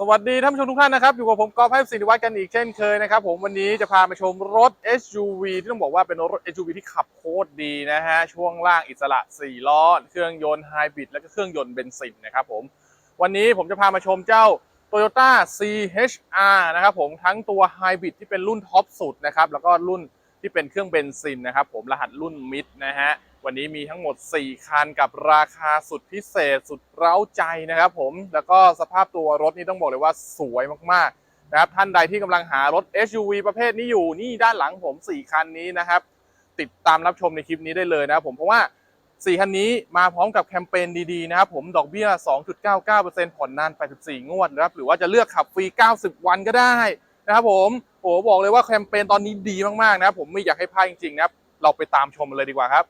สวัสดีท่านผู้ชมทุกท่านนะครับ อยู่กับผมกอล์ฟให้สิริวัฒน์กันอีกเช่นเคยนะครับผมวันนี้จะพามาชมรถ SUV ที่ต้องบอกว่าเป็นรถ SUV ที่ขับโคตรดีนะฮะ ช่วงล่างอิสระ 4 ล้อ เครื่องยนต์ไฮบริดและก็เครื่องยนต์เบนซินนะครับผม วันนี้ผมจะพามาชมเจ้า Toyota CHR นะครับผมทั้งตัวไฮบริดที่เป็นรุ่นท็อปสุดนะครับ แล้วก็รุ่นที่เป็นเครื่องเบนซินนะครับผมรหัสรุ่นมิดนะฮะ วันนี้มีทั้งหมด 4 คันกับราคาสุดพิเศษสุดเร้าใจนะครับผมแล้วก็สภาพตัวรถนี่ต้องบอกเลยว่าสวยมากๆนะครับท่านใดที่กำลังหารถ SUV ประเภทนี้อยู่นี่ด้านหลังผม 4 คันนี้นะครับ ติดตามรับชมในคลิปนี้ได้เลยนะครับผมเพราะว่า 4 คันนี้มาพร้อมกับแคมเปญดีๆนะครับผมดอกเบี้ย 2.99%ผ่อนนาน84งวดนะครับหรือว่าจะเลือกขับฟรี 90 วันก็ได้นะครับผมโอ้บอกเลยว่าแคมเปญตอนนี้ดีมากๆนะครับผมไม่อยากให้พลาดจริงๆนะครับเราไปตามชมเลยดีกว่าครับ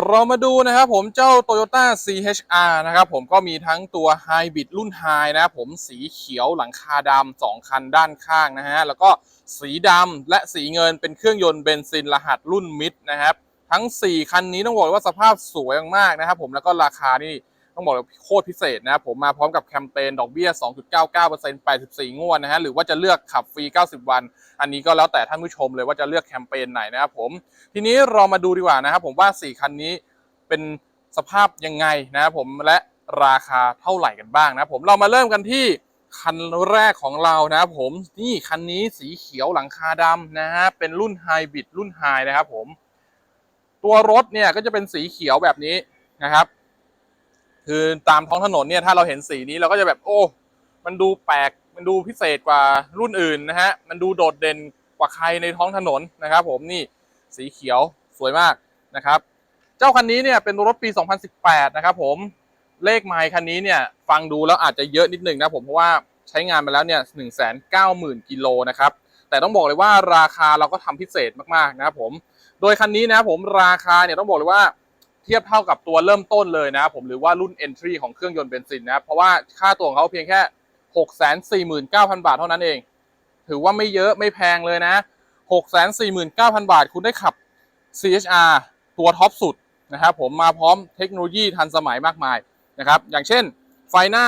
เรามาดูนะครับผมเจ้า Toyota CHR นะครับผมก็มีทั้งตัว Hybrid รุ่น High นะครับผมสีเขียวหลังคาดำสองคันด้านข้างนะฮะ แล้วก็สีดำและสีเงินเป็นเครื่องยนต์เบนซินรหัสรุ่นมิดนะครับ ทั้ง 4 คันนี้ต้องบอกเลยว่าสภาพสวยมากนะครับผมแล้วก็ราคานี่ ต้องบอกเลยโคตรพิเศษนะครับผมมาพร้อมกับแคมเปญดอกเบี้ย 2.99% 84 งวดนะฮะหรือว่าจะเลือกขับฟรี 90 วัน อันนี้ก็แล้วแต่ท่านผู้ชมเลยว่าจะเลือกแคมเปญไหนนะครับผมทีนี้เรามาดูดีกว่านะครับผมว่า 4 คันนี้เป็นสภาพยังไงนะครับผมและราคาเท่าไหร่กันบ้างนะครับผมเรามาเริ่มกันที่คันแรกของเรานะครับผมนี่คันนี้สีเขียวหลังคาดำนะฮะเป็นรุ่นไฮบริดรุ่นไฮนะครับผม ตัวรถเนี่ยก็จะเป็นสีเขียวแบบนี้นะครับ คือตามท้องถนนเนี่ยถ้าเราเห็นสีนี้เราก็จะแบบโอ้มันดูแปลกมันดูพิเศษกว่ารุ่นอื่นนะฮะมันดูโดดเด่นกว่าใครในท้องถนนนะครับ ผมนี่สีเขียวสวยมากนะครับ เจ้าคันนี้เนี่ยเป็นรถปี 2018 นะครับผมเลขไมล์คันนี้เนี่ยฟังดูแล้วอาจจะเยอะนิดหนึ่งนะผมเพราะว่าใช้งานมาแล้วเนี่ย190,000กิโลนะครับแต่ต้องบอกเลยว่าราคาเราก็ทำพิเศษมากๆนะครับผม โดยคันนี้นะผมราคาเนี่ยต้องบอกเลยว่า เทียบเท่ากับตัวเริ่มต้นเลยนะผมหรือว่ารุ่น entry ของเครื่องยนต์เบนซินนะเพราะว่าค่าตัวของเขาเพียงแค่ 649,000 บาทเท่านั้นเอง ถือว่าไม่เยอะไม่แพงเลยนะ 649,000 บาท คุณได้ขับ CHR ตัวท็อปสุดนะครับผมมาพร้อมเทคโนโลยีทันสมัยมากมายนะครับอย่างเช่นไฟหน้า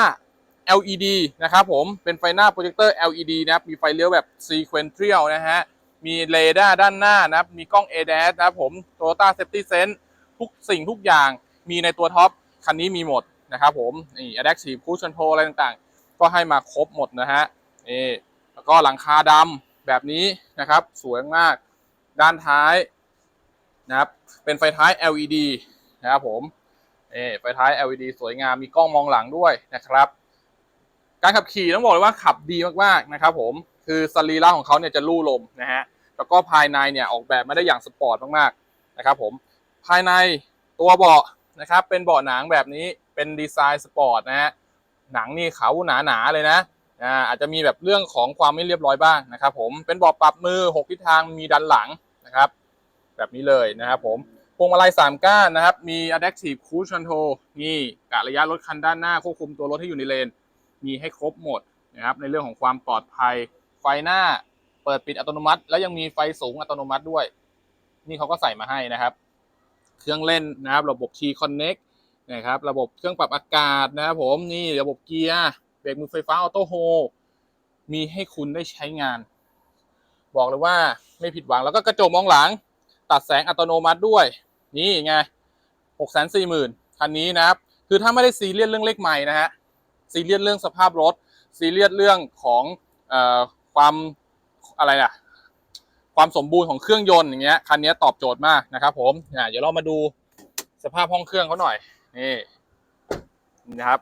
LED นะครับผมเป็นไฟหน้าโปรเจคเตอร์ LED นะครับมีไฟเลี้ยวแบบ sequential นะฮะมีเรดาร์ด้านหน้านะครับมีกล้อง ADAS นะครับผม Toyota Safety Sense ทุกสิ่งทุกอย่างมีในตัวท็อปคันนี้มีหมดนะครับผมนี่ Adaptive Cruise Control อะไรต่างๆ ก็ให้มาครบหมดนะฮะนี่แล้วก็หลังคาดำแบบนี้นะครับ สวยมากด้านท้ายนะครับเป็นไฟท้าย LED นะครับผมนี่ไฟท้าย LED สวยงามมีกล้องมองหลังด้วยนะครับ การขับขี่ต้องบอกเลยว่าขับดีมากๆนะครับผมคือสรีระของเขาเนี่ยจะลู่ลมนะฮะแล้วก็ภายในเนี่ยออกแบบมาได้อย่างสปอร์ตมากๆนะครับผม ภายในตัวเบาะนะครับ เป็นเบาะหนังแบบนี้เป็นดีไซน์สปอร์ตนะฮะหนังนี่เขาหนาๆเลยนะอ่าอาจจะมีแบบเรื่องของความไม่เรียบร้อยบ้างนะครับ ผมเป็นเบาะปรับมือ 6 ทิศทางมีดันหลังนะครับ แบบนี้เลยนะครับ ผมพวงมาลัย3ก้านนะครับ มี Adaptive Cruise Control นี่กะระยะรถคันด้านหน้าควบคุมตัวรถให้อยู่ในเลน มีให้ครบหมดนะครับ ในเรื่องของความปลอดภัย ไฟหน้าเปิดปิดอัตโนมัติ แล้วยังมีไฟสูงอัตโนมัติด้วย นี่เขาก็ใส่มาให้นะครับ เครื่องเล่นนะครับ ระบบ T Connect นะครับ ระบบเครื่องปรับอากาศนะครับผมนี่ระบบเกียร์เบรกมือไฟฟ้าออโต้โฮมีให้คุณได้ใช้งาน บอกเลยว่าไม่ผิดหวังแล้วก็กระจกมองหลัง ตัดแสงอัตโนมัติด้วย นี่ไงหกแสนสี่หมื่นคันนี้นะครับ คือถ้าไม่ได้ซีเรียสเรื่องเลขใหม่นะฮะซีเรียสเรื่องสภาพรถซีเรียสเรื่องของเอ่อความอะไรนะ ความสมบูรณ์ของเครื่องยนต์อย่างเงี้ยคันนี้ตอบโจทย์มากนะครับ ผมอ่เดี๋ยวเรามาดูสภาพห้องเครื่องเขาหน่อยนี่นะครับ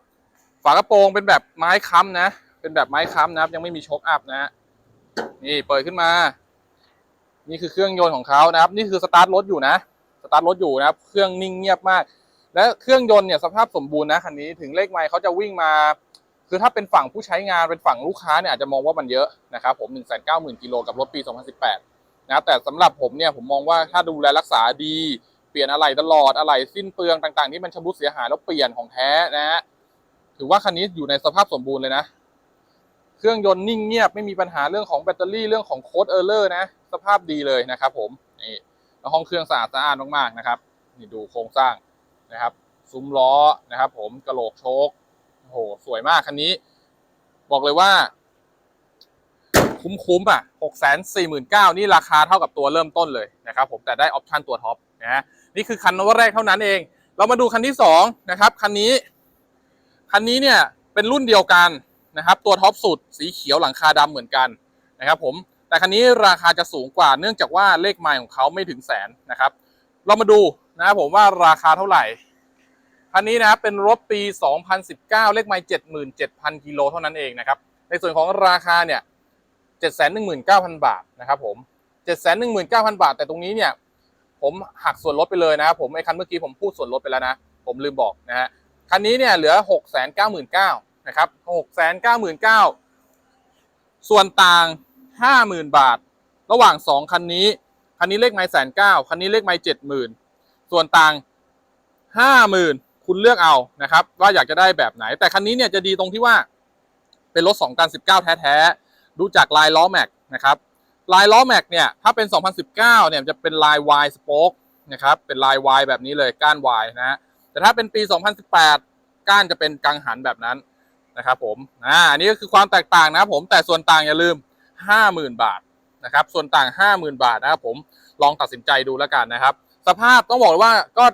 ฝากระโปรงเป็นแบบไม้ค้ำนะ เป็นแบบไม้ค้ำนะครับ ยังไม่มีโชคอัพนะฮะนี่เปิดขึ้นมา นี่คือเครื่องยนต์ของเขานะครับ นี่คือสตาร์ทรถอยู่นะสตาร์ทรถอยู่นะครับ เครื่องนิ่งเงียบมาก และเครื่องยนต์เนี่ยสภาพสมบูรณ์นะคันนี้ถึงเลขไมล์เขาจะวิ่งมาคือถ้าเป็นฝั่งผู้ใช้งานเป็นฝั่งลูกค้าเนี่ยอาจจะมองว่ามันเยอะนะครับผม1 9 0 0 0 0กิโลกับรถปี 2018 นะแต่สำหรับผมเนี่ยผมมองว่าถ้าดูแลรักษาดี เปลี่ยนอะไหล่ตลอดอะไหล่สิ้นเปลืองต่างๆที่มันชำรุดเสียหายแล้วเปลี่ยนของแท้นะฮะถือว่าคันนี้อยู่ในสภาพสมบูรณ์เลยนะ เครื่องยนต์นิ่งเงียบไม่มีปัญหาเรื่องของแบตเตอรี่เรื่องของโค้ดเออร์เลอร์นะ สภาพดีเลยนะครับผมนี่แล้วห้องเครื่องสะอาดสะอาดมากๆนะครับ นี่ดูโครงสร้างนะครับซุ้มล้อนะครับ ผมกระโหลกโชคโอ้โหสวยมากคันนี้ บอกเลยว่า คุ้มๆอะหกแสนสี่หมื่นเก้านี่ราคาเท่ากับตัวเริ่มต้นเลยนะครับผมแต่ได้ออปชันตัวท็อปนะฮะนี่คือคันแรกเท่านั้นเอง เรามาดูคันที่สองนะครับคันนี้คันนี้เนี่ยเป็นรุ่นเดียวกันนะครับตัวท็อปสุดสีเขียวหลังคาดำเหมือนกันนะครับผมแต่คันนี้ราคาจะสูงกว่าเนื่องจากว่าเลขไมล์ของเขาไม่ถึงแสนนะครับ เรามาดูนะครับผมว่าราคาเท่าไหร่คันนี้นะครับเป็นรถปี 2019 เลขไมล์77,000 กิโลเท่านั้นเองนะครับ ในส่วนของราคาเนี่ย 719,000 บาทนะครับผม 719,000 บาท แต่ตรงนี้เนี่ย ผมหักส่วนลดไปเลยนะครับผมไอ้คันเมื่อกี้ผมพูดส่วนลดไปแล้วนะ ผมลืมบอกนะฮะ คันนี้เนี่ยเหลือ 699,000นะครับ699,000 ส่วนต่าง 50,000 บาท ระหว่าง 2 คันนี้ คันนี้เลขไมล์แสนเก้าคันนี้เลขไมล์70,000ส่วนต่าง 50,000 คุณเลือกเอานะครับ ว่าอยากจะได้แบบไหน แต่คันนี้เนี่ยจะดีตรงที่ว่าเป็นรถ2กัน19 แท้ๆ ดูจากลายล้อแม็กนะครับลายล้อแม็กเนี่ยถ้าเป็น 2019 เนี่ยจะเป็นลาย Y spoke นะครับเป็นลาย Y แบบนี้เลยก้าน Y นะฮะแต่ถ้าเป็นปี 2018 ก้านจะเป็นกังหันแบบนั้นนะครับผมอ่าอันนี้ก็คือความแตกต่างนะครับผมแต่ส่วนต่างอย่าลืม 50,000 บาทนะครับส่วนต่าง 50,000 บาทนะครับผมลองตัดสินใจดูแล้วกันนะครับ สภาพต้องบอกว่าก็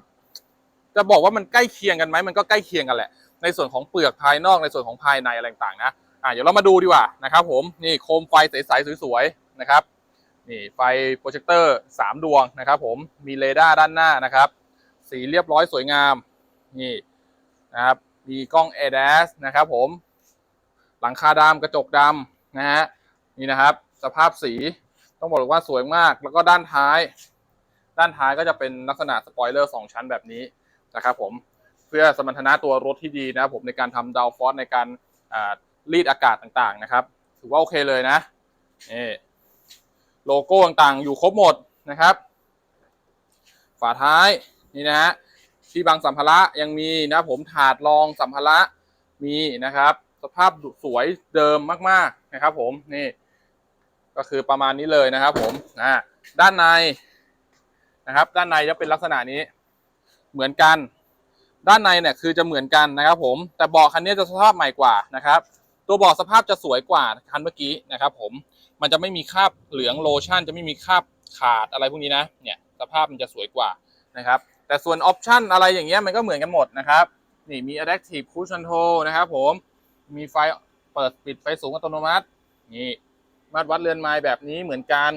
จะบอกว่ามันใกล้เคียงกันไหมมันก็ใกล้เคียงกันแหละ ในส่วนของเปลือกภายนอกในส่วนของภายในอะไรต่างนะ อ่าเดี๋ยวเรามาดูดีกว่านะครับผมนี่โคมไฟใสๆสวยๆนะครับนี่ไฟโปรเจคเตอร์สามดวงนะครับผมมีเรดาร์ด้านหน้านะครับ สีเรียบร้อยสวยงามนี่นะครับมีกล้อง ADAS นะครับผมหลังคาดำกระจกดำนะฮะนี่นะครับ สภาพสีต้องบอกว่าสวยมากแล้วก็ด้านท้าย ด้านท้ายก็จะเป็นลักษณะสปอยเลอร์สองชั้นแบบนี้นะครับผมเพื่อสมรรถนะตัวรถที่ดีนะครับผมในการทำดาวฟอสในการอ่า รีดอากาศต่างๆนะครับ ถือว่าโอเคเลยนะนี่โลโก้ต่างๆ อยู่ครบหมดนะครับ ฝาท้ายนี่นะฮะที่บางสัมภาระยังมีนะผมถาดรองสัมภาระมีนะครับ สภาพสวยเดิมมากๆนะครับ ผมนี่ ก็คือประมาณนี้เลยนะครับ ผมนะด้านในนะครับ ด้านในจะเป็นลักษณะนี้เหมือนกัน ด้านในเนี่ยคือจะเหมือนกันนะครับ ผมแต่เบาะคันนี้จะสภาพใหม่กว่านะครับ ตัวเบาะสภาพจะสวยกว่าคันเมื่อกี้นะครับผมมันจะไม่มีคราบเหลืองโลชั่น จะไม่มีคราบขาดอะไรพวกนี้นะเนี่ยสภาพมันจะสวยกว่านะครับแต่ส่วนออปชั่นอะไรอย่างเงี้ยมันก็เหมือนกันหมดนะครับนี่มี adaptive cruise control นะครับผมมีไฟเปิดปิดไฟสูงอัตโนมัตินี่มาตรวัดเรือนไม้แบบนี้เหมือนกัน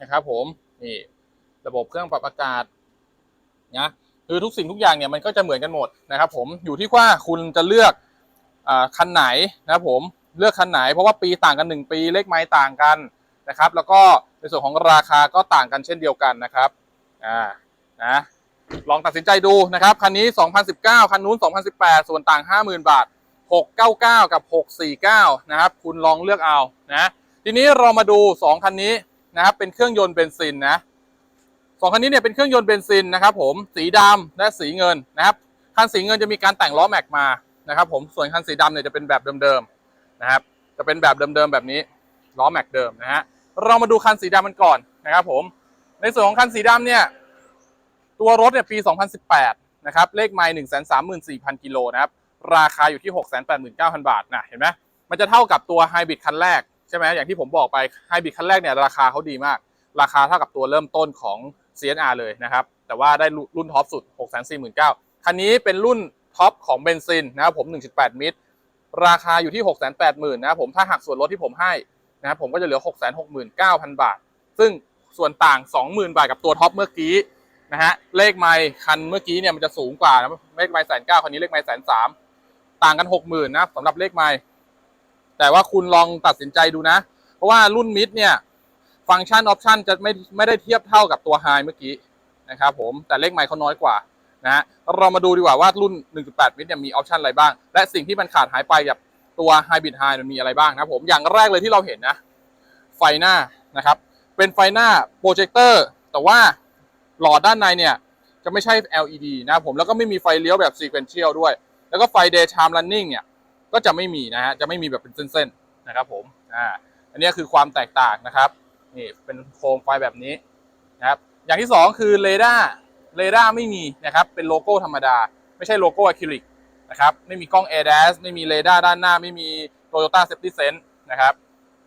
นะครับผมนี่ระบบเครื่องปรับอากาศนะคือทุกสิ่งทุกอย่างเนี่ยมันก็จะเหมือนกันหมดนะครับผมอยู่ที่ว่าคุณจะเลือก คันไหนนะผมเลือกคันไหนเพราะว่าปีต่างกัน 1 ปีเลขไม้ต่างกันนะครับ แล้วก็ในส่วนของราคาก็ต่างกันเช่นเดียวกันนะครับอ่านะลองตัดสินใจดูนะครับคันนี้ 2019 คันนู้น 2018 ส่วนต่าง 50,000 บาท 699 กับ 649 นะครับ คุณลองเลือกเอานะทีนี้เรามาดู 2 คันนี้นะครับเป็นเครื่องยนต์เบนซินนะสองคันนี้เนี่ยเป็นเครื่องยนต์เบนซินนะครับผมสีดำและสีเงินนะครับคันสีเงินจะมีการแต่งล้อแม็กมา นะครับผมส่วนคันสีดำเนี่ยจะเป็นแบบเดิมๆนะครับ จะเป็นแบบเดิมๆแบบนี้ล้อแม็กเดิมนะฮะเรามาดูคันสีดำมันก่อนนะครับผมในส่วนของคันสีดำเนี่ยตัวรถเนี่ยปี 2018 นะครับ เลขไมล์134,000 กิโลนะครับ ราคาอยู่ที่ 689,000 บาทนะเห็นไหมมันจะเท่ากับตัวไฮบริดคันแรกใช่ไหมอย่างที่ผมบอกไปไฮบริดคันแรกเนี่ยราคาเขาดีมาก ราคาเท่ากับตัวเริ่มต้นของ CNR เลยนะครับ แต่ว่าได้รุ่นท็อปสุด 649,000คันนี้เป็นรุ่น ท็อปของเบนซินนะครับผม 1.8มิตรราคาอยู่ที่ 680,000นะครับผมถ้าหักส่วนลดที่ผมให้นะครับผมก็จะเหลือ 669,000 บาท ซึ่งส่วนต่าง 20,000 บาทกับตัวท็อปเมื่อกี้นะฮะเลขไมล์คันเมื่อกี้เนี่ยมันจะสูงกว่านะเลขไมล์แสนเก้าคันนี้เลขไมล์แสนสามต่างกัน 60,000นะสำหรับเลขไมล์แต่ว่าคุณลองตัดสินใจดูนะ เพราะว่ารุ่นมิดเนี่ยฟังก์ชันออปชันจะไม่ไม่ได้เทียบเท่ากับตัวไฮเมื่อกี้นะครับผมแต่เลขไมค์เขาน้อยกว่า นะฮะเรามาดูดีกว่าว่ารุ่น 1.8 มิตรเนี่ยมีออปชันอะไรบ้าง และสิ่งที่มันขาดหายไปกับตัวไฮบริดไฮมันมีอะไรบ้างนะผมอย่างแรกเลยที่เราเห็นนะไฟหน้านะครับเป็นไฟหน้าโปรเจคเตอร์แต่ว่าหลอดด้านในเนี่ยจะไม่ใช่ LED นะผมแล้วก็ไม่มีไฟเลี้ยวแบบ sequential ด้วย แล้วก็ไฟ daytime running เนี่ยก็จะไม่มีนะฮะจะไม่มีแบบเป็นเส้นๆนะครับผมอ่าอันนี้คือความแตกต่างนะครับนี่เป็นโคมไฟแบบนี้นะครับอย่างที่สองคือเรดาร์ เรดาร์ไม่มีนะครับเป็นโลโก้ธรรมดา ไม่ใช่โลโก้อะคริลิกนะครับไม่มีกล้อง ADAS ไม่มีเรดาร์ด้านหน้า ไม่มี Toyota Safety Sense นะครับ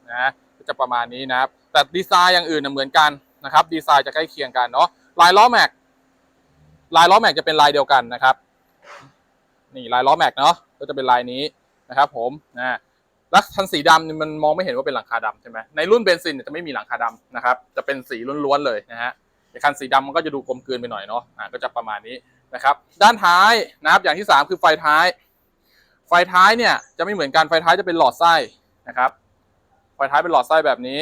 นะจะประมาณนี้นะครับ แต่ดีไซน์อย่างอื่นนะเหมือนกันนะครับดีไซน์จะใกล้เคียงกันเนาะลายล้อแม็กลายล้อแม็กจะเป็นลายเดียวกันนะครับนี่ลายล้อแม็กเนาะก็จะเป็นลายนี้นะครับผมนะแล้วคันสีดำมันมองไม่เห็นว่าเป็นหลังคาดำใช่ไหมในรุ่นเบนซินจะไม่มีหลังคาดำนะครับ จะเป็นสีล้วนๆเลยนะฮะ แต่คันสีดำมันก็จะดูกลมกลืนไปหน่อยเนาะอ่าก็จะประมาณนี้นะครับ ด้านท้ายนะครับอย่างที่สามคือไฟท้าย ไฟท้ายเนี่ยจะไม่เหมือนกันไฟท้ายจะเป็นหลอดไส้นะครับ ไฟท้ายเป็นหลอดไส้แบบนี้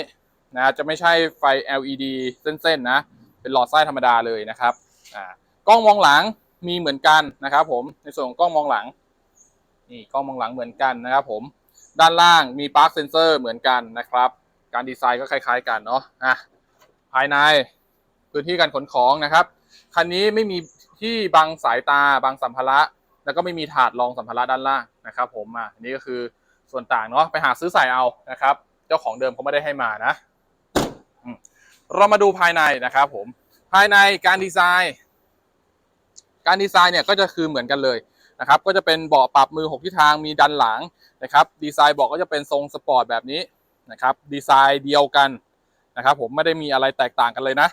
นะจะไม่ใช่ไฟ LED เส้นๆนะเป็นหลอดไส้ธรรมดาเลยนะครับอ่ากล้องมองหลังมีเหมือนกันนะครับ ผมในส่วนของกล้องมองหลังนี่กล้องมองหลังเหมือนกันนะครับ ผมด้านล่างมีปาร์คเซนเซอร์เหมือนกันนะครับ การดีไซน์ก็คล้าย ๆ กันเนาะอะภายใน พื้นที่การขนของนะครับคันนี้ไม่มีที่บังสายตาบังสัมภาระ แล้วก็ไม่มีถาดรองสัมภาระด้านล่างนะครับผมอะอันนี้ก็คือส่วนต่างเนาะไปหาซื้อใส่เอานะครับ เจ้าของเดิมเขาไม่ได้ให้มานะเรามาดูภายในนะครับผมภายในการดีไซน์ การดีไซน์เนี่ยก็จะคือเหมือนกันเลยนะครับ ก็จะเป็นเบาะปรับมือ 6 ทิศทางมีดันหลังนะครับ ดีไซน์เบาะก็จะเป็นทรงสปอร์ตแบบนี้นะครับ ดีไซน์เดียวกันนะครับ ผมไม่ได้มีอะไรแตกต่างกันเลยนะ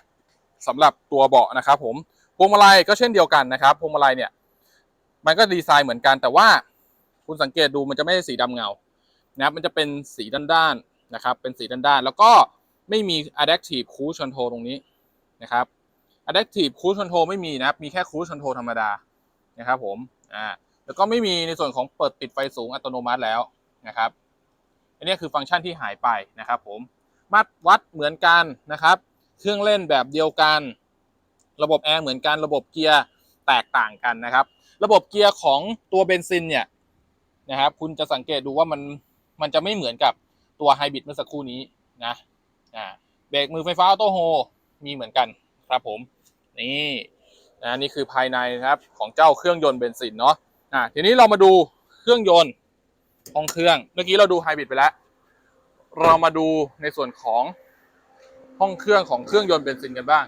สำหรับตัวเบาะนะครับผมพวงมาลัยก็เช่นเดียวกันนะครับพวงมาลัยเนี่ย มันก็ดีไซน์เหมือนกัน แต่ว่าคุณสังเกตดูมันจะไม่ใช่สีดำเงานะครับมันจะเป็นสีด้านๆนะครับ เป็นสีด้านๆแล้วก็ไม่มี adaptive cruise control ตรงนี้นะครับ adaptive cruise control ไม่มีนะครับ มีแค่ cruise control ธรรมดานะครับผมอ่าแล้วก็ไม่มีในส่วนของเปิดปิดไฟสูงอัตโนมัติแล้วนะครับอันนี้คือฟังก์ชันที่หายไปนะครับผมมัดวัดเหมือนกันนะครับ เครื่องเล่นแบบเดียวกัน ระบบแอร์เหมือนกัน ระบบเกียร์แตกต่างกันนะครับ ระบบเกียร์ของตัวเบนซินเนี่ยนะครับ คุณจะสังเกตดูว่ามันมันจะไม่เหมือนกับตัวไฮบริดเมื่อสักครู่นี้นะอ่าเบรกมือไฟฟ้าออโต้โฮมีเหมือนกันครับผมนี่นะนี่คือภายในนะครับของเจ้าเครื่องยนต์เบนซินเนาะอ่าทีนี้เรามาดูเครื่องยนต์ห้องเครื่อง เมื่อกี้เราดูไฮบริดไปแล้ว เรามาดูในส่วนของ ห้องเครื่องของเครื่องยนต์เบนซินกันบ้าง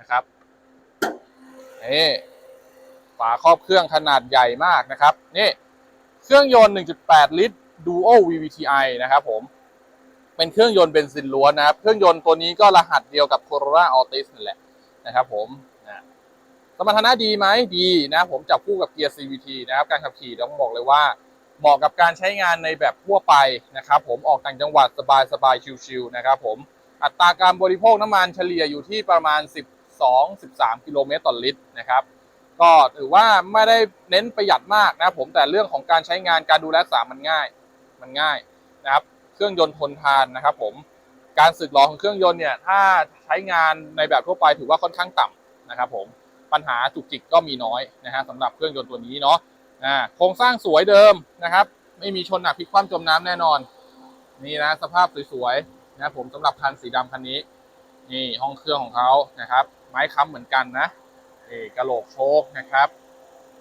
นะครับนี่ฝาครอบเครื่องขนาดใหญ่มากนะครับนี่เครื่องยนต์ 1.8 ลิตร Duo VVTi นะครับผมเป็นเครื่องยนต์เบนซินล้วนนะครับ เครื่องยนต์ตัวนี้ก็รหัสเดียวกับ Corolla Altis นั่นแหละนะครับผมนะสมรรถนะดีไหมดีนะผมจับคู่กับเกียร์ CVT นะครับ การขับขี่ต้องบอกเลยว่าเหมาะกับการใช้งานในแบบทั่วไปนะครับ ผมออกต่างจังหวัดสบายๆชิวๆนะครับ ผม อัตราการบริโภคน้ำมันเฉลี่ยอยู่ที่ประมาณ 12-13 กิโลเมตรต่อลิตรนะครับ ก็ถือว่าไม่ได้เน้นประหยัดมากนะผมแต่เรื่องของการใช้งานการดูแลรักษามันง่าย มันง่ายนะครับเครื่องยนต์ทนทานนะครับผมการสึกหรอของเครื่องยนต์เนี่ยถ้าใช้งานในแบบทั่วไปถือว่าค่อนข้างต่ำนะครับผมปัญหาจุกจิกก็มีน้อยนะฮะสำหรับเครื่องยนต์ตัวนี้เนาะโครงสร้างสวยเดิมนะครับ ไม่มีชนหนักพลิกคว่ำจมน้ำแน่นอน นี่นะสภาพสวยๆ นะผมสำหรับคันสีดำคันนี้ นี่ห้องเครื่องของเขานะครับ ไม้ค้ำเหมือนกันนะนี่กระโหลกโชคนะครับ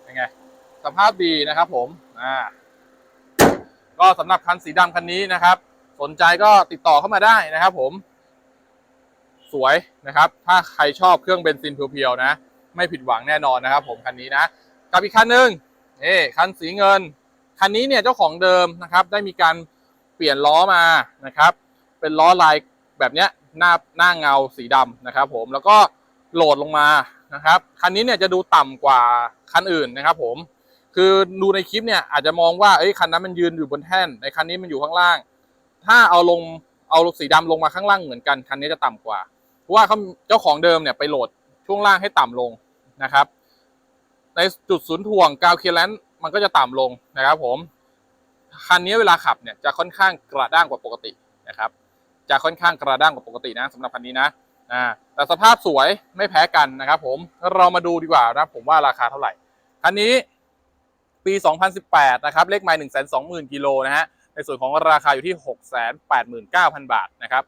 เป็นไงสภาพดีนะครับ ผมอ่าก็สำหรับคันสีดำคันนี้นะครับ สนใจก็ติดต่อเข้ามาได้นะครับ ผม สวยนะครับ ถ้าใครชอบเครื่องเบนซินเพียวๆนะ ไม่ผิดหวังแน่นอนนะครับ ผมคันนี้นะกับอีกคันหนึ่งนี่คันสีเงิน คันนี้เนี่ยเจ้าของเดิมนะครับ ได้มีการเปลี่ยนล้อมานะครับ เป็นล้อลายแบบเนี้ยหน้าหน้าเงาสีดำนะครับ ผมแล้วก็โหลดลงมานะครับคันนี้เนี่ยจะดูต่ำกว่าคันอื่นนะครับ ผมคือดูในคลิปเนี่ยอาจจะมองว่าเอ้ยคันนั้นมันยืนอยู่บนแท่นในคันนี้มันอยู่ข้างล่าง ถ้าเอาลงเอาสีดำลงมาข้างล่างเหมือนกันคันนี้จะต่ำกว่า เพราะว่าเขาเจ้าของเดิมเนี่ยไปโหลดช่วงล่างให้ต่ำลงนะครับ ในจุดศูนย์ถ่วงกาวเคลียร์แลนซ์มันก็จะต่ำลงนะครับ ผมคันนี้เวลาขับเนี่ยจะค่อนข้างกระด้างกว่าปกตินะครับ จะค่อนข้างกระด้างกว่าปกตินะสำหรับคันนี้นะอ่าแต่สภาพสวยไม่แพ้กันนะครับผมเรามาดูดีกว่านะผมว่าราคาเท่าไหร่คันนี้ปี 2018 นะครับ เลขไมล์120,000 กิโลนะฮะ ในส่วนของราคาอยู่ที่ 689,000 บาทนะครับ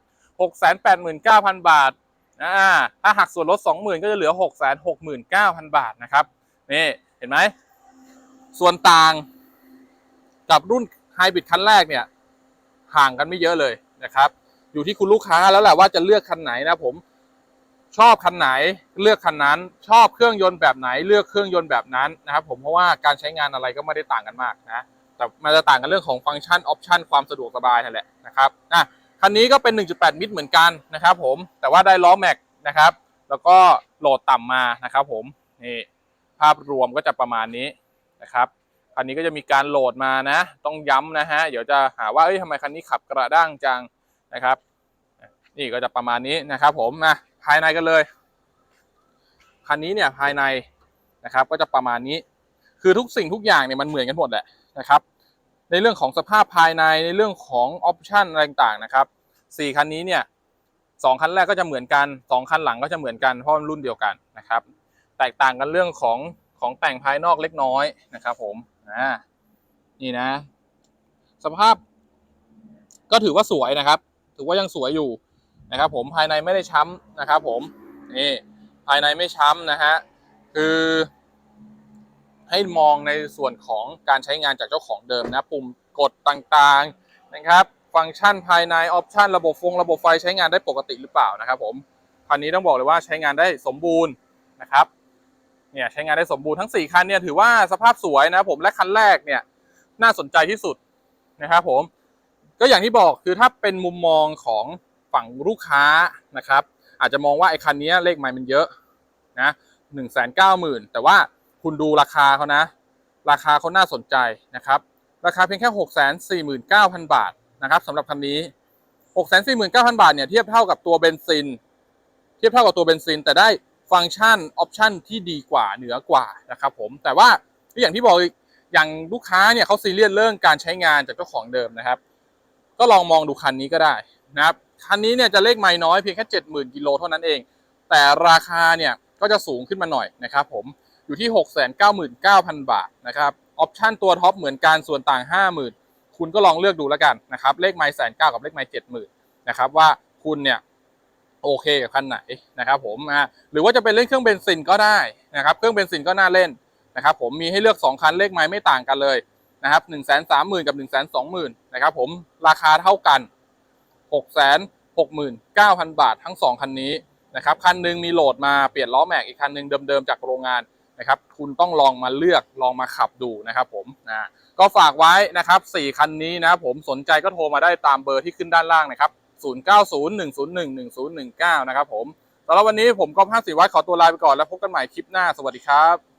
689,000 บาทอ่าถ้าหักส่วนลด 20,000 ก็จะเหลือ 669,000 บาทนะครับ นี่ เห็นไหม ส่วนต่างกับรุ่นไฮบริดคันแรกเนี่ย ห่างกันไม่เยอะเลยนะครับ อยู่ที่คุณลูกค้าแล้วแหละว่าจะเลือกคันไหนนะผม ชอบคันไหนเลือกคันนั้น ชอบเครื่องยนต์แบบไหนเลือกเครื่องยนต์แบบนั้นนะครับผมเพราะว่าการใช้งานอะไรก็ไม่ได้ต่างกันมากนะแต่มันจะต่างกันเรื่องของฟังก์ชันออปชันความสะดวกสบายนั่นแหละนะครับอะคันนี้ก็เป็น 1.8 มิตรเหมือนกันนะครับผมแต่ว่าได้ล้อแม็กนะครับ แล้วก็โหลดต่ำมานะครับผมนี่ภาพรวมก็จะประมาณนี้นะครับคันนี้ก็จะมีการโหลดมานะ ต้องย้ำนะฮะ เดี๋ยวจะหาว่าเอ้ยทำไมคันนี้ขับกระด้างจัง นะครับ นี่ก็จะประมาณนี้นะครับ ผมนะภายในกันเลยคันนี้เนี่ยภายในนะครับ ก็จะประมาณนี้ คือทุกสิ่งทุกอย่างเนี่ยมันเหมือนกันหมดแหละนะครับ ในเรื่องของสภาพภายในในเรื่องของออปชันอะไรต่างๆนะครับสี่คันนี้เนี่ยสองคันแรกก็จะเหมือนกันสองคันหลังก็จะเหมือนกันเพราะมันรุ่นเดียวกันนะครับ แตกต่างกันเรื่องของของแต่งภายนอกเล็กน้อยนะครับผมอ่านี่นะ สภาพก็ถือว่าสวยนะครับ ถือว่ายังสวยอยู่นะครับผมภายในไม่ได้ช้ำนะครับผมนี่ภายในไม่ช้ำนะฮะคือให้มองในส่วนของการใช้งานจากเจ้าของเดิมนะปุ่มกดต่างๆนะครับฟังก์ชันภายในออปชันระบบฟงระบบไฟใช้งานได้ปกติหรือเปล่านะครับผมคันนี้ต้องบอกเลยว่าใช้งานได้สมบูรณ์นะครับเนี่ยใช้งานได้สมบูรณ์ทั้ง 4 คันเนี่ยถือว่าสภาพสวยนะผมและคันแรกเนี่ยน่าสนใจที่สุดนะครับผม ก็อย่างที่บอกคือถ้าเป็นมุมมองของฝั่งลูกค้านะครับ อาจจะมองว่าไอ้คันนี้เลขไมล์มันเยอะนะหนึ่งแสนเก้าหมื่นแต่ว่าคุณดูราคาเขานะ ราคาเขาน่าสนใจนะครับ ราคาเพียงแค่หกแสนสี่หมื่นเก้าพันบาทนะครับสำหรับคันนี้หกแสนสี่หมื่นเก้าพันบาทเนี่ยเทียบเท่ากับตัวเบนซิน เทียบเท่ากับตัวเบนซิน แต่ได้ฟังก์ชันออปชันที่ดีกว่าเหนือกว่านะครับผมแต่ว่าอย่างที่บอกอย่างลูกค้าเนี่ยเขาซีเรียสเรื่องการใช้งานจากเจ้าของเดิมนะครับ ก็ลองมองดูคันนี้ก็ได้นะครับคันนี้เนี่ยจะเลขไม่น้อยเพียงแค่70,000กิโลเท่านั้นเอง แต่ราคาเนี่ยก็จะสูงขึ้นมาหน่อยนะครับผมอยู่ที่ 699,000 บาทนะครับออปชันตัวท็อปเหมือนกันส่วนต่าง 50,000 คุณก็ลองเลือกดูแล้วกันนะครับเลขไม่แสนเก้ากับเลขไม่เจ็ดหมื่นนะครับว่าคุณเนี่ยโอเคกับคันไหนนะครับผมอ่าหรือว่าจะเป็นเล่นเครื่องเบนซินก็ได้นะครับเครื่องเบนซินก็น่าเล่นนะครับผมมีให้เลือก 2 คันเลขไม่ไม่ต่างกันเลย นะครับ1 3 0 0 0 0กับ1 2 0 0 0 0นะครับผมราคาเท่ากัน6 6 9 0 0 0บาททั้ง2คันนี้นะครับคันหนึงมีโหลดมาเปลี่ยนล้อแม็กอีกคันหนึงเดิมๆจากโรงงานนะครับคุณต้องลองมาเลือกลองมาขับดูนะครับผมนะก็ฝากไว้นะครับ4คันนี้นะผมสนใจก็โทรมาได้ตามเบอร์ที่ขึ้นด้านล่างนะครับ0901011019นะครับผมสำหรับวันนี้ผมก็ภาพสีวัดขอตัวลาไปก่อนแล้วพบกันใหม่คลิปหน้าสวัสดีครับ